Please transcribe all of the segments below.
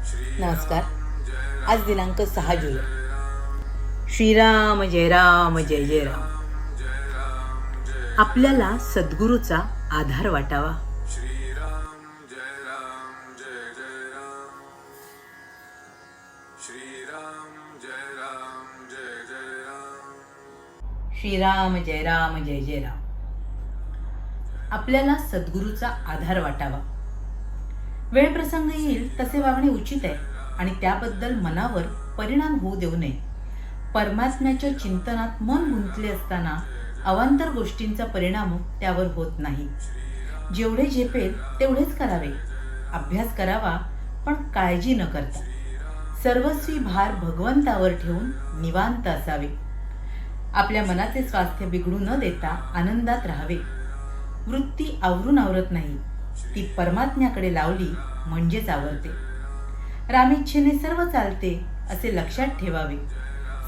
नमस्कार. आज दिनांक सहा जुलै. श्रीराम जय राम जय जय राम. आपल्याला सद्गुरूचा आधार वाटावा. श्रीराम जय राम जय जय राम. जय जय राम आपल्याला सद्गुरूचा आधार वाटावा. वेळ प्रसंग येईल तसे वागणे उचित आहे आणि त्याबद्दल मनावर परिणाम होऊ देऊ नये. परमात्म्याच्या चिंतनात मन गुंतले असताना अवांतर गोष्टींचा परिणाम त्यावर होत नाही. जेवढे झेपेल तेवढेच करावे. अभ्यास करावा पण काळजी न करता. सर्वस्वी भार भगवंतावर ठेवून निवांत असावे. आपल्या मनाचे स्वास्थ्य बिघडू न देता आनंदात राहावे. वृत्ती आवरून आवरत नाही. ती परमात्म्याकडे लावली म्हणजेच आवडते रामेच्छेने सर्व चालते असे लक्षात ठेवावे.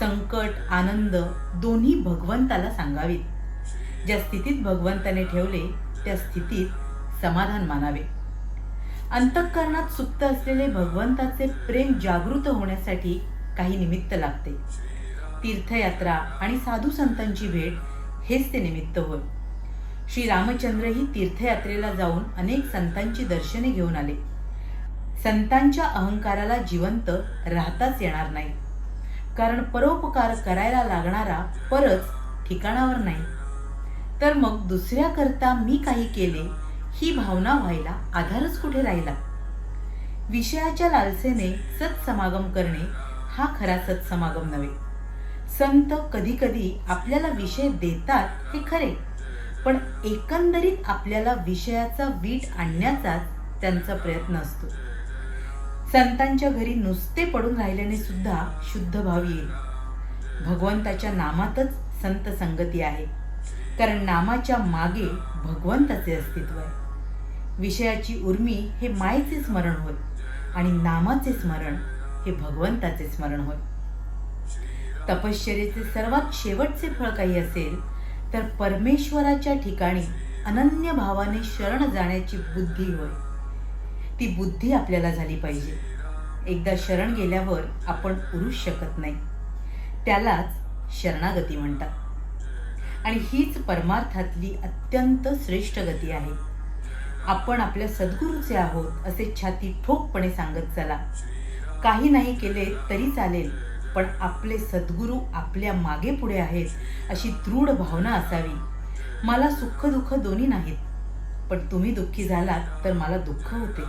संकट आनंद दोन्ही भगवंताला सांगावीत. ज्या स्थितीत भगवंताने ठेवले त्या स्थितीत समाधान मानावे. अंतःकरणात सुप्त असलेले भगवंताचे प्रेम जागृत होण्यासाठी काही निमित्त लागते. तीर्थयात्रा आणि साधू संतांची भेट हेच ते निमित्त होय. श्री रामचंद्रही तीर्थयात्रेला जाऊन अनेक संतांची दर्शने घेऊन आले. संतांच्या अहंकाराला जिवंत राहताच येणार नाही. कारण परोपकार करायला लागणारा परच ठिकाणावर नाही. तर मग दुसऱ्या करता मी काही केले ही भावना व्हायला आधारच कुठे राहिला? विषयाच्या लालसेने सत्समागम करणे हा खरा सत्समागम नव्हे. संत कधी कधी आपल्याला विषय देतात हे खरे. पण एकंदरीत आपल्याला विषयाचा वीट आणण्याचाच त्यांचा प्रयत्न असतो. संतांच्या घरी नुसते पडून राहिल्याने सुद्धा शुद्ध भाव येईल. भगवंताच्या नामातच संत संगती आहे. कारण नामाच्या मागे भगवंताचे अस्तित्व आहे. विषयाची उर्मी हे मायेचे स्मरण होय आणि नामाचे स्मरण हे भगवंताचे स्मरण होय. तपश्चर्याचे सर्वात शेवटचे फळ काही असेल तर परमेश्वराच्या ठिकाणी अनन्य भावाने शरण जाण्याची बुद्धी होय. ती बुद्धी आपल्याला झाली पाहिजे. एकदा शरण गेल्यावर आपण उरूच शकत नाही. त्यालाच शरणागती म्हणतात. आणि हीच परमार्थातली अत्यंत श्रेष्ठ गती आहे. आपण आपल्या सद्गुरूचे आहोत असे छाती ठोकपणे सांगत चला. काही नाही केले तरी चालेल. पण आपले सद्गुरू आपल्या मागे पुढे आहेत अशी दृढ भावना असावी. मला सुख दुःख दोन्ही नाहीत पण तुम्ही दुःखी झालात तर मला दुःख होते.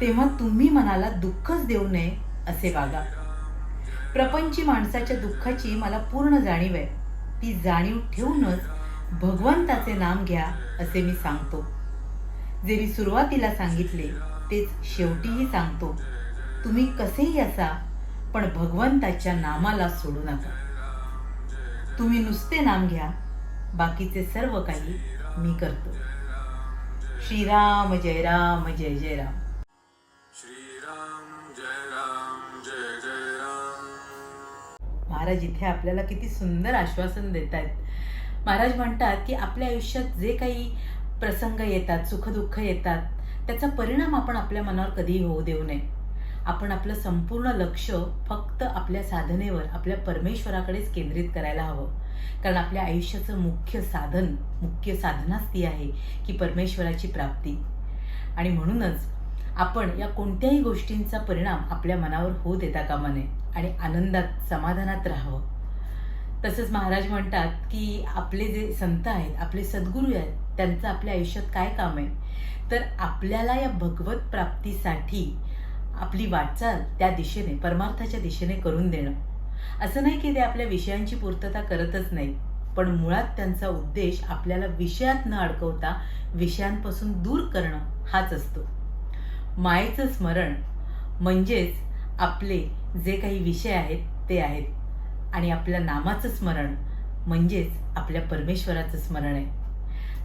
तेव्हा तुम्ही मनाला दुःखच देऊ नये असे वागा. प्रपंची माणसाच्या दुःखाची मला पूर्ण जाणीव आहे. ती जाणीव ठेवूनच भगवंताचे नाम घ्या असे मी सांगतो. जे मी सुरुवातीला सांगितले तेच शेवटीही सांगतो. तुम्ही कसेही असा पण भगवंताच्या नामाला सोडू नका. तुम्ही नुसते नाम घ्या बाकीचे सर्व काही मी करतो. श्रीराम जय राम जय जय राम. श्रीराम जय राम जय जय राम महाराज इथे आपल्याला किती सुंदर आश्वासन देत आहेत महाराज म्हणतात की आपल्या आयुष्यात जे काही प्रसंग येतात सुखदुःख येतात त्याचा परिणाम आपण आपल्या मनावर कधीही होऊ देऊ नये. आपण आपलं संपूर्ण लक्ष फक्त आपल्या साधनेवर आपल्या परमेश्वराकडेच केंद्रित करायला हवं. कारण आपल्या आयुष्याचं मुख्य साधन मुख्य साधनाच ती आहे की परमेश्वराची प्राप्ती. आणि म्हणूनच आपण या कोणत्याही गोष्टींचा परिणाम आपल्या मनावर होऊ देता कामा नये आणि आनंदात समाधानात राहावं. तसंच महाराज म्हणतात की आपले जे संत आहेत आपले सद्गुरू आहेत त्यांचं आपल्या आयुष्यात काय काम आहे? तर आपल्याला या भगवत प्राप्तीसाठी आपली वाटचाल त्या दिशेने परमार्थाच्या दिशेने करून देणं. असं नाही की ते आपल्या विषयांची पूर्तता करतच नाही पण मुळात त्यांचा उद्देश आपल्याला विषयात न अडकवता विषयांपासून दूर करणं हाच असतो. मायेचं स्मरण म्हणजेच आपले जे काही विषय आहेत ते आहेत आणि आपल्या नामाचं स्मरण म्हणजेच आपल्या परमेश्वराचं स्मरण आहे.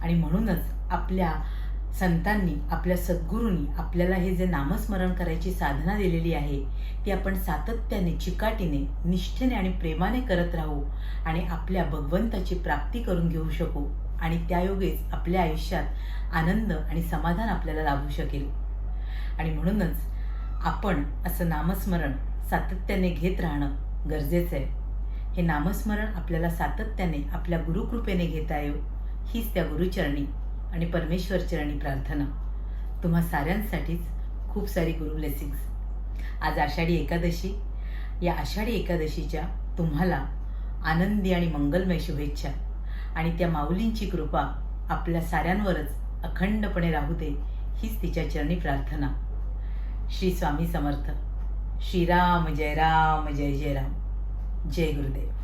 आणि म्हणूनच आपल्या संतांनी आपल्या सद्गुरूंनी आपल्याला हे जे नामस्मरण करायची साधना दिलेली आहे ती आपण सातत्याने चिकाटीने निष्ठेने आणि प्रेमाने करत राहू आणि आपल्या भगवंताची प्राप्ती करून घेऊ शकू आणि त्यायोगेच आपल्या आयुष्यात आनंद आणि समाधान आपल्याला लाभू शकेल. आणि म्हणूनच आपण असं नामस्मरण सातत्याने घेत राहणं गरजेचं आहे. हे नामस्मरण आपल्याला सातत्याने आपल्या गुरुकृपेने घेता येऊ. हीच त्या गुरुचरणी. आणि परमेश्वर चरणी प्रार्थना. तुम्हा साऱ्यांसाठीच खूप सारी गुरु ब्लेसिंग्स आज आषाढी एकादशी. या आषाढी एकादशीच्या तुम्हाला आनंदी आणि मंगलमय शुभेच्छा. आणि त्या माऊलींची कृपा आपल्या साऱ्यांवरच अखंडपणे राहू दे हीच तिच्या चरणी प्रार्थना. श्री स्वामी समर्थ. श्रीराम जय राम जय जय राम. जय गुरुदेव.